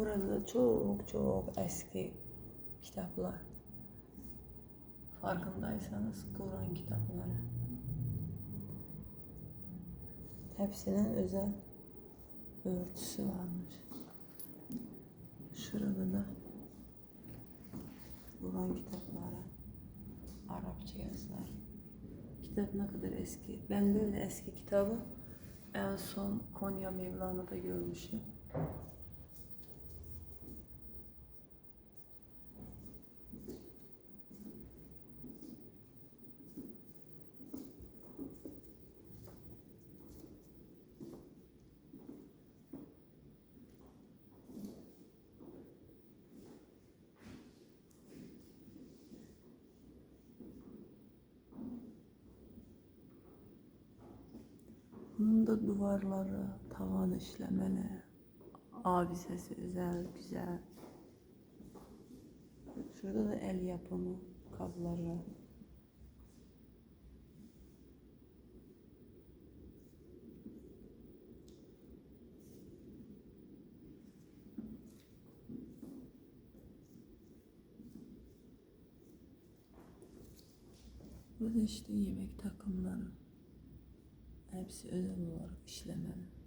Burada da çok çok eski kitaplar. Farkındaysanız Kur'an kitapları. Hepsinin özel örtüsü varmış. Şurada da Kur'an kitapları. Arapça yazılar. Kitap ne kadar eski. Ben böyle eski kitabı en son Konya Mevlana'da görmüşüm. Bunun da duvarları, tavan işlemeli. Abi sesi özel, güzel. Şurada da el yapımı kabları. Bu da işte yemek takımları. Hepsi özel olarak işlemeli.